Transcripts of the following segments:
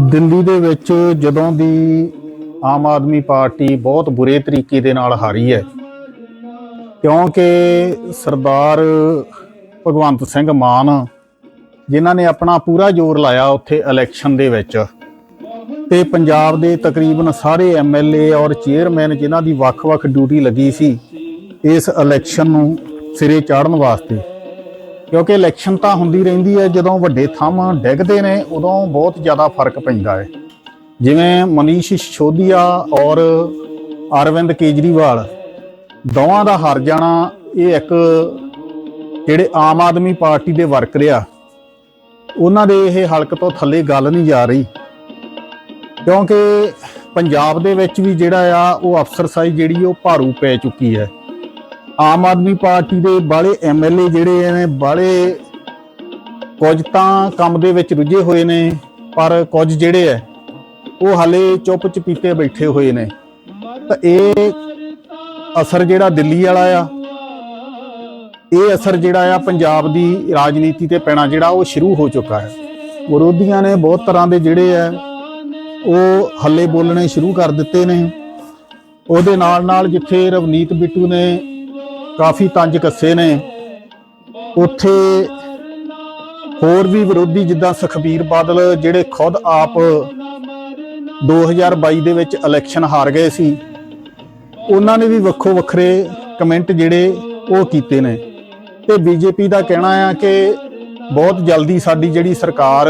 ਦਿੱਲੀ ਦੇ ਵਿੱਚ ਜਦੋਂ ਦੀ ਆਮ ਆਦਮੀ ਪਾਰਟੀ ਬਹੁਤ ਬੁਰੇ ਤਰੀਕੇ ਦੇ ਨਾਲ ਹਾਰੀ ਹੈ, ਕਿਉਂਕਿ ਸਰਦਾਰ ਭਗਵੰਤ ਸਿੰਘ ਮਾਨ, ਜਿਨ੍ਹਾਂ ਨੇ ਆਪਣਾ ਪੂਰਾ ਜ਼ੋਰ ਲਾਇਆ ਉੱਥੇ ਇਲੈਕਸ਼ਨ ਦੇ ਵਿੱਚ, ਤੇ ਪੰਜਾਬ ਦੇ ਤਕਰੀਬਨ ਸਾਰੇ ਐਮਐਲਏ ਔਰ ਚੇਅਰਮੈਨ ਜਿਨ੍ਹਾਂ ਦੀ ਵੱਖ-ਵੱਖ ਡਿਊਟੀ ਲੱਗੀ ਸੀ ਇਸ ਇਲੈਕਸ਼ਨ ਨੂੰ ਸਿਰੇ ਚਾੜਨ ਵਾਸਤੇ। ਕਿਉਂਕਿ ਇਲੈਕਸ਼ਨ ਤਾਂ ਹੁੰਦੀ ਰਹਿੰਦੀ ਹੈ, ਜਦੋਂ ਵੱਡੇ ਥੰਮ ਡਿੱਗਦੇ ਨੇ, ਉਦੋਂ ਬਹੁਤ ਜ਼ਿਆਦਾ ਫ਼ਰਕ ਪੈਂਦਾ ਹੈ। ਜਿਵੇਂ ਮਨੀਸ਼ ਸੋਧੀਆ ਔਰ ਅਰਵਿੰਦ ਕੇਜਰੀਵਾਲ, ਦੋਵਾਂ ਦਾ ਹਾਰ ਜਾਣਾ ਇਹ ਇੱਕ ਜਿਹੜੇ ਆਮ ਆਦਮੀ ਪਾਰਟੀ ਦੇ ਵਰਕਰ ਆ ਉਹਨਾਂ ਦੇ ਇਹ ਹਲਕ ਤੋਂ ਥੱਲੇ ਗੱਲ ਨਹੀਂ ਜਾ ਰਹੀ। ਕਿਉਂਕਿ ਪੰਜਾਬ ਦੇ ਵਿੱਚ ਵੀ ਜਿਹੜਾ ਆ, ਉਹ ਅਫਸਰਸ਼ਾਹੀ ਜਿਹੜੀ ਉਹ ਭਾਰੂ ਪੈ ਚੁੱਕੀ ਹੈ। ਆਮ ਆਦਮੀ ਪਾਰਟੀ ਦੇ ਬਾਲੇ ਐਮਐਲਏ ਜਿਹੜੇ ਨੇ ਬਾਲੇ ਕੁਝ ਤਾਂ ਕੰਮ ਦੇ ਵਿੱਚ ਰੁੱਝੇ ਹੋਏ ਨੇ, ਪਰ ਕੁਝ ਜਿਹੜੇ ਐ, ਉਹ ਹਾਲੇ ਚੁੱਪ ਚਪੀਤੇ ਬੈਠੇ ਹੋਏ ਨੇ। ਤਾਂ ਇਹ ਅਸਰ ਜਿਹੜਾ ਦਿੱਲੀ ਵਾਲਾ ਆ, ਇਹ ਅਸਰ ਜਿਹੜਾ ਆ ਪੰਜਾਬ ਦੀ ਰਾਜਨੀਤੀ ਤੇ ਪੈਣਾ ਜਿਹੜਾ ਉਹ ਸ਼ੁਰੂ ਹੋ ਚੁੱਕਾ ਹੈ। ਵਿਰੋਧੀਆਂ ਨੇ ਬਹੁਤ ਤਰ੍ਹਾਂ ਦੇ ਜਿਹੜੇ ਆ ਉਹ ਹੱਲੇ ਬੋਲਣੇ ਸ਼ੁਰੂ ਕਰ ਦਿੱਤੇ ਨੇ। ਉਹਦੇ ਨਾਲ ਨਾਲ ਜਿੱਥੇ ਰਵਨੀਤ ਬਿੱਟੂ ਨੇ ਕਾਫੀ ਤੰਜ ਕੱਸੇ ਨੇ। ਉੱਥੇ ਹੋਰ ਵੀ ਵਿਰੋਧੀ ਜਿੱਦਾਂ ਸੁਖਬੀਰ ਬਾਦਲ, ਜਿਹੜੇ ਖੁਦ ਆਪ 2022 ਦੇ ਵਿੱਚ ਇਲੈਕਸ਼ਨ ਹਾਰ ਗਏ ਸੀ, ਉਹਨਾਂ ਨੇ ਵੀ ਵੱਖੋ ਵੱਖਰੇ ਕਮੈਂਟ ਜਿਹੜੇ ਉਹ ਕੀਤੇ ਨੇ। ਤੇ ਬੀਜੇਪੀ ਦਾ ਕਹਿਣਾ ਆ ਕਿ ਬਹੁਤ ਜਲਦੀ ਸਾਡੀ ਜਿਹੜੀ ਸਰਕਾਰ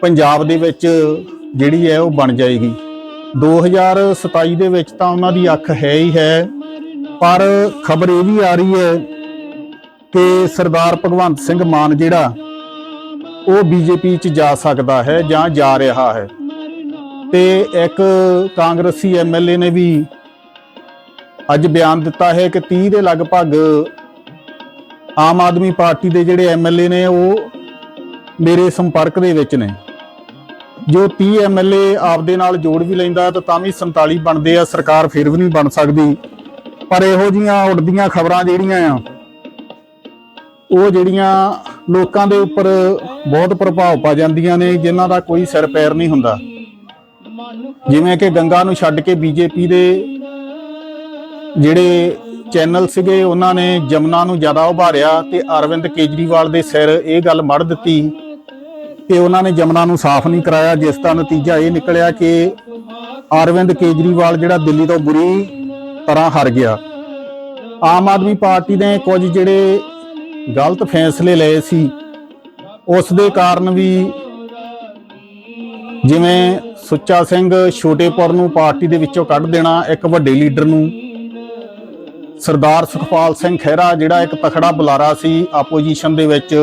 ਪੰਜਾਬ ਦੇ ਵਿੱਚ ਜਿਹੜੀ ਹੈ ਉਹ ਬਣ ਜਾਏਗੀ। 2027 ਦੇ ਵਿੱਚ ਤਾਂ ਉਹਨਾਂ ਦੀ ਅੱਖ ਹੈ ਹੀ ਹੈ। ਪਰ ਖਬਰ ਇਹ ਵੀ ਆ ਰਹੀ ਹੈ ਕਿ ਸਰਦਾਰ ਭਗਵੰਤ ਸਿੰਘ ਮਾਨ ਜਿਹੜਾ, ਉਹ ਬੀਜੇਪੀ ਚ ਜਾ ਸਕਦਾ ਹੈ ਜਾਂ ਜਾ ਰਿਹਾ ਹੈ। ਤੇ ਇੱਕ ਕਾਂਗਰਸੀ ਐਮਐਲਏ ਨੇ ਵੀ ਅੱਜ ਬਿਆਨ ਦਿੱਤਾ ਹੈ ਕਿ 30 ਦੇ ਲਗਭਗ ਆਮ ਆਦਮੀ ਪਾਰਟੀ ਦੇ ਜਿਹੜੇ ਐਮਐਲਏ ਨੇ, ਉਹ ਮੇਰੇ ਸੰਪਰਕ ਦੇ ਵਿੱਚ ਨੇ। ਜੋ 30 ਐਮਐਲਏ ਆਪਦੇ ਨਾਲ ਜੋੜ ਵੀ ਲੈਂਦਾ ਤਾਂ ਤਾਂ ਵੀ 47 ਬਣਦੇ ਆ, ਸਰਕਾਰ ਫਿਰ ਵੀ ਨਹੀਂ ਬਣ ਸਕਦੀ। ਪਰ ਇਹੋ ਜੀਆਂ ਉੜਦੀਆਂ ਖਬਰਾਂ ਜਿਹੜੀਆਂ ਆ, ਉਹ ਜਿਹੜੀਆਂ ਲੋਕਾਂ ਦੇ ਉੱਪਰ ਬਹੁਤ ਪ੍ਰਭਾਵ ਪਾ ਜਾਂਦੀਆਂ ਨੇ, ਜਿਨ੍ਹਾਂ ਦਾ ਕੋਈ ਸਿਰ ਪੈਰ ਨਹੀਂ ਹੁੰਦਾ। ਜਿਵੇਂ ਕਿ ਗੰਗਾ ਨੂੰ ਛੱਡ ਕੇ ਬੀਜੇਪੀ ਦੇ ਜਿਹੜੇ ਚੈਨਲ ਸੀਗੇ, ਉਹਨਾਂ ਨੇ ਜਮਨਾ ਨੂੰ ਜ਼ਿਆਦਾ ਉਭਾਰਿਆ ਤੇ ਅਰਵਿੰਦ ਕੇਜਰੀਵਾਲ ਦੇ ਸਿਰ ਇਹ ਗੱਲ ਮੜ ਦਿੱਤੀ ਕਿ ਉਹਨਾਂ ਨੇ ਜਮਨਾ ਨੂੰ ਸਾਫ਼ ਨਹੀਂ ਕਰਾਇਆ, ਜਿਸ ਦਾ ਨਤੀਜਾ ਇਹ ਨਿਕਲਿਆ ਕਿ ਅਰਵਿੰਦ ਕੇਜਰੀਵਾਲ ਜਿਹੜਾ ਦਿੱਲੀ ਤੋਂ ਬੁਰੀ ਤਰ੍ਹਾਂ ਹਾਰ ਗਿਆ। ਆਮ ਆਦਮੀ ਪਾਰਟੀ ਨੇ ਕੁਝ ਜਿਹੜੇ ਗਲਤ ਫੈਸਲੇ ਲਏ ਸੀ, ਉਸ ਦੇ ਕਾਰਨ ਵੀ ਜਿਵੇਂ ਸੁੱਚਾ ਸਿੰਘ ਛੋਟੇਪੁਰ ਨੂੰ ਪਾਰਟੀ ਦੇ ਵਿੱਚੋਂ ਕੱਢ ਦੇਣਾ, ਇੱਕ ਵੱਡੇ ਲੀਡਰ ਨੂੰ, ਸਰਦਾਰ ਸੁਖਪਾਲ ਸਿੰਘ ਖਹਿਰਾ ਜਿਹੜਾ ਇੱਕ ਤਖੜਾ ਬੁਲਾਰਾ ਸੀ ਆਪੋਜੀਸ਼ਨ ਦੇ ਵਿੱਚ,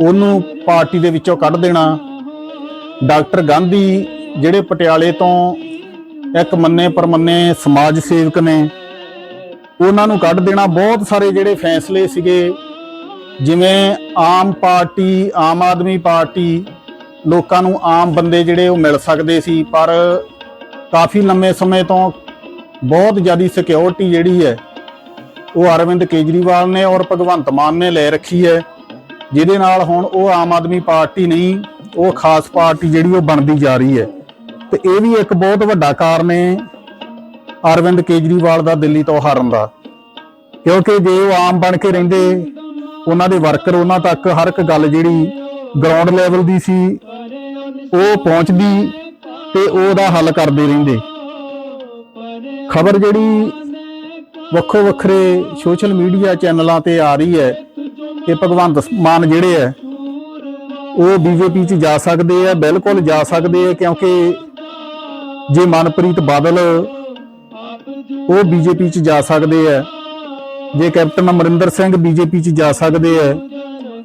ਉਹਨੂੰ ਪਾਰਟੀ ਦੇ ਵਿੱਚੋਂ ਕੱਢ ਦੇਣਾ। ਡਾਕਟਰ ਗਾਂਧੀ ਜਿਹੜੇ ਪਟਿਆਲੇ ਤੋਂ ਇੱਕ ਮੰਨੇ ਪਰਮੰਨੇ ਸਮਾਜ ਸੇਵਕ ਨੇ। ਉਹਨਾਂ ਨੂੰ ਕੱਢ ਦੇਣਾ। ਬਹੁਤ ਸਾਰੇ ਜਿਹੜੇ ਫੈਸਲੇ ਸੀਗੇ, ਜਿਵੇਂ ਆਮ ਪਾਰਟੀ, ਆਮ ਆਦਮੀ ਪਾਰਟੀ, ਲੋਕਾਂ ਨੂੰ ਆਮ ਬੰਦੇ ਜਿਹੜੇ ਉਹ ਮਿਲ ਸਕਦੇ ਸੀ, ਪਰ ਕਾਫੀ ਲੰਮੇ ਸਮੇਂ ਤੋਂ ਬਹੁਤ ਜ਼ਿਆਦੀ ਸਿਕਿਉਰਿਟੀ ਜਿਹੜੀ ਹੈ, ਉਹ ਅਰਵਿੰਦ ਕੇਜਰੀਵਾਲ ਨੇ ਔਰ ਭਗਵੰਤ ਮਾਨ ਨੇ ਲੈ ਰੱਖੀ ਹੈ। ਜਿਹਦੇ ਨਾਲ ਹੁਣ ਉਹ ਆਮ ਆਦਮੀ ਪਾਰਟੀ ਨਹੀਂ, ਉਹ ਖਾਸ ਪਾਰਟੀ ਜਿਹੜੀ ਉਹ ਬਣਦੀ ਜਾ ਰਹੀ ਹੈ। ਤੇ ਇਹ ਵੀ ਇੱਕ ਬਹੁਤ ਵੱਡਾ ਕਾਰਨ ਹੈ ਅਰਵਿੰਦ ਕੇਜਰੀਵਾਲ ਦਾ ਦਿੱਲੀ ਤੋਂ ਹਾਰਨ ਦਾ। ਕਿਉਂਕਿ ਜੇ ਉਹ ਆਮ ਬਣ ਕੇ ਰਹਿੰਦੇ, ਉਹਨਾਂ ਦੇ ਵਰਕਰ ਉਹਨਾਂ ਤੱਕ ਹਰ ਇੱਕ ਗੱਲ ਜਿਹੜੀ ਗਰਾਊਂਡ ਲੈਵਲ ਦੀ ਸੀ, ਉਹ ਪਹੁੰਚਦੀ ਤੇ ਉਹਦਾ ਹੱਲ ਕਰਦੇ ਰਹਿੰਦੇ। ਖਬਰ ਜਿਹੜੀ ਵੱਖੋ ਵੱਖਰੇ ਸੋਸ਼ਲ ਮੀਡੀਆ ਚੈਨਲਾਂ ਤੇ ਆ ਰਹੀ ਹੈ ਕਿ ਭਗਵੰਤ ਮਾਨ ਜਿਹੜੇ ਹੈ, ਉਹ ਬੀਜੇਪੀ 'ਚ ਜਾ ਸਕਦੇ ਆ ਬਿਲਕੁਲ ਜਾ ਸਕਦੇ ਆ ਕਿਉਂਕਿ ਜੇ ਮਨਪ੍ਰੀਤ ਬਾਦਲ ਉਹ ਬੀਜੇਪੀ 'ਚ ਜਾ ਸਕਦੇ ਆ, ਜੇ ਕੈਪਟਨ ਅਮਰਿੰਦਰ ਸਿੰਘ ਬੀਜੇਪੀ 'ਚ ਜਾ ਸਕਦੇ ਆ,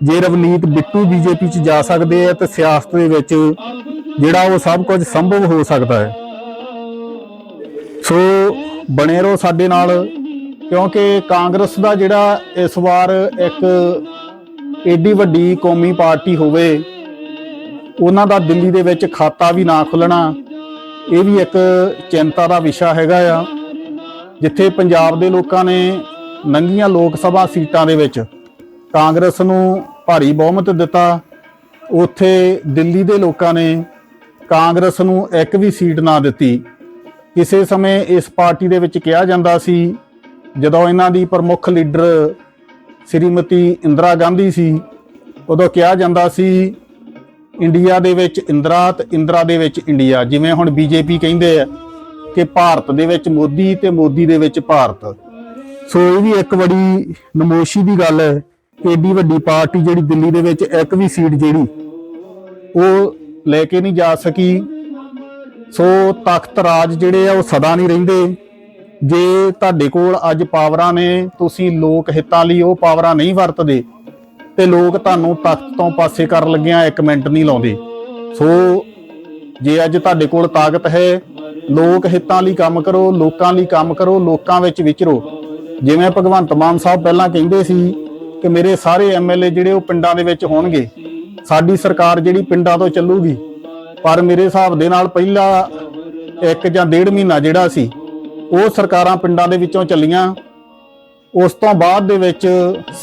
ਜੇ ਰਵਨੀਤ ਬਿੱਟੂ ਬੀਜੇਪੀ 'ਚ ਜਾ ਸਕਦੇ ਆ, ਤੇ ਸਿਆਸਤ ਦੇ ਵਿੱਚ ਜਿਹੜਾ ਉਹ ਸਭ ਕੁਝ ਸੰਭਵ ਹੋ ਸਕਦਾ ਹੈ। ਸੋ ਬਣੇ ਰਹੋ ਸਾਡੇ ਨਾਲ, ਕਿਉਂਕਿ ਕਾਂਗਰਸ ਦਾ ਜਿਹੜਾ ਇਸ ਵਾਰ ਇੱਕ ਏਡੀ ਵੱਡੀ ਕੌਮੀ ਪਾਰਟੀ ਹੋਵੇ, ਉਹਨਾਂ ਦਾ ਦਿੱਲੀ ਦੇ ਵਿੱਚ ਖਾਤਾ ਵੀ ਨਾ ਖੁੱਲਣਾ ਇਹ ਵੀ ਇੱਕ ਚਿੰਤਾ ਦਾ ਵਿਸ਼ਾ ਹੈਗਾ ਆ, ਜਿੱਥੇ ਪੰਜਾਬ ਦੇ ਲੋਕਾਂ ਨੇ ਨੰਗੀਆਂ ਲੋਕ ਸਭਾ ਸੀਟਾਂ ਦੇ ਵਿੱਚ ਕਾਂਗਰਸ ਨੂੰ ਭਾਰੀ ਬਹੁਮਤ ਦਿੱਤਾ। ਉੱਥੇ ਦਿੱਲੀ ਦੇ ਲੋਕਾਂ ਨੇ ਕਾਂਗਰਸ ਨੂੰ ਇੱਕ ਵੀ ਸੀਟ ਨਾ ਦਿੱਤੀ। ਕਿਸੇ ਸਮੇਂ ਇਸ ਪਾਰਟੀ ਦੇ ਵਿੱਚ ਕਿਹਾ ਜਾਂਦਾ ਸੀ, ਜਦੋਂ ਇਹਨਾਂ ਦੀ ਪ੍ਰਮੁੱਖ ਲੀਡਰ ਸ੍ਰੀਮਤੀ ਇੰਦਰਾ ਗਾਂਧੀ ਸੀ, ਉਦੋਂ ਕਿਹਾ ਜਾਂਦਾ ਸੀ ਇੰਡੀਆ ਦੇ ਵਿੱਚ ਇੰਦਰਾ ਤੇ ਇੰਦਰਾ ਦੇ ਵਿੱਚ ਇੰਡੀਆ, ਜਿਵੇਂ ਹੁਣ ਬੀਜੇਪੀ ਕਹਿੰਦੇ ਆ ਕਿ ਭਾਰਤ ਦੇ ਵਿੱਚ ਮੋਦੀ ਤੇ ਮੋਦੀ ਦੇ ਵਿੱਚ ਭਾਰਤ। ਸੋ ਇਹ ਵੀ ਇੱਕ ਬੜੀ ਨਮੋਸ਼ੀ ਦੀ ਗੱਲ ਹੈ ਕਿ ਏਡੀ ਵੱਡੀ ਪਾਰਟੀ ਜਿਹੜੀ ਦਿੱਲੀ ਦੇ ਵਿੱਚ ਇੱਕ ਵੀ ਸੀਟ ਜਿਹੜੀ, ਉਹ ਲੈ ਕੇ ਨਹੀਂ ਜਾ ਸਕੀ। ਸੋ ਤਖਤ ਰਾਜ ਜਿਹੜੇ ਆ, ਉਹ ਸਦਾ ਨਹੀਂ ਰਹਿੰਦੇ। ਜੇ ਤੁਹਾਡੇ ਕੋਲ ਅੱਜ ਪਾਵਰਾਂ ਨੇ, ਤੁਸੀਂ ਲੋਕ ਹਿੱਤਾਂ ਲਈ ਉਹ ਪਾਵਰਾਂ ਨਹੀਂ ਵਰਤਦੇ ਤੇ ਲੋਕ ਤੁਹਾਨੂੰ ਤਖਤ ਤੋਂ ਪਾਸੇ ਕਰਨ ਲੱਗਿਆਂ ਇੱਕ ਮਿੰਟ ਨਹੀਂ ਲਾਉਂਦੇ। ਸੋ ਜੇ ਅੱਜ ਤੁਹਾਡੇ ਕੋਲ ਤਾਕਤ ਹੈ, ਲੋਕ ਹਿੱਤਾਂ ਲਈ ਕੰਮ ਕਰੋ, ਲੋਕਾਂ ਲਈ ਕੰਮ ਕਰੋ, ਲੋਕਾਂ ਵਿੱਚ ਵਿਚਰੋ। ਜਿਵੇਂ ਭਗਵੰਤ ਮਾਨ ਸਾਹਿਬ ਪਹਿਲਾਂ ਕਹਿੰਦੇ ਸੀ ਕਿ ਮੇਰੇ ਸਾਰੇ ਐਮਐਲਏ ਜਿਹੜੇ ਉਹ ਪਿੰਡਾਂ ਦੇ ਵਿੱਚ ਹੋਣਗੇ, ਸਾਡੀ ਸਰਕਾਰ ਜਿਹੜੀ ਪਿੰਡਾਂ ਤੋਂ ਚੱਲੂਗੀ, ਪਰ ਮੇਰੇ ਹਿਸਾਬ ਦੇ ਨਾਲ ਪਹਿਲਾ ਇੱਕ ਜਾਂ ਡੇਢ ਮਹੀਨਾ ਜਿਹੜਾ ਸੀ, ਉਹ ਸਰਕਾਰਾਂ ਪਿੰਡਾਂ ਦੇ ਵਿੱਚੋਂ ਚੱਲੀਆਂ। ਉਸ ਤੋਂ ਬਾਅਦ ਦੇ ਵਿੱਚ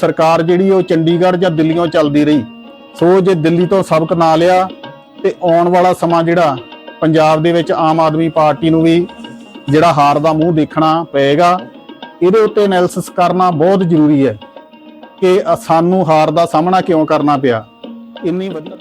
ਸਰਕਾਰ ਜਿਹੜੀ ਉਹ ਚੰਡੀਗੜ੍ਹ ਜਾਂ ਦਿੱਲੀੋਂ ਚੱਲਦੀ ਰਹੀ। ਸੋ ਜੇ ਦਿੱਲੀ ਤੋਂ ਸਬਕ ਨਾ ਲਿਆ ਤੇ ਆਉਣ ਵਾਲਾ ਸਮਾਂ ਜਿਹੜਾ, ਪੰਜਾਬ ਦੇ ਵਿੱਚ ਆਮ ਆਦਮੀ ਪਾਰਟੀ ਨੂੰ ਵੀ ਜਿਹੜਾ ਹਾਰ ਦਾ ਮੂੰਹ ਦੇਖਣਾ ਪਏਗਾ, ਇਹਦੇ ਉੱਤੇ ਐਨਾਲਿਸਿਸ ਕਰਨਾ ਬਹੁਤ ਜ਼ਰੂਰੀ ਹੈ ਕਿ ਸਾਨੂੰ ਹਾਰ ਦਾ ਸਾਹਮਣਾ ਕਿਉਂ ਕਰਨਾ ਪਿਆ। ਇੰਨੀ ਵਧੀਆ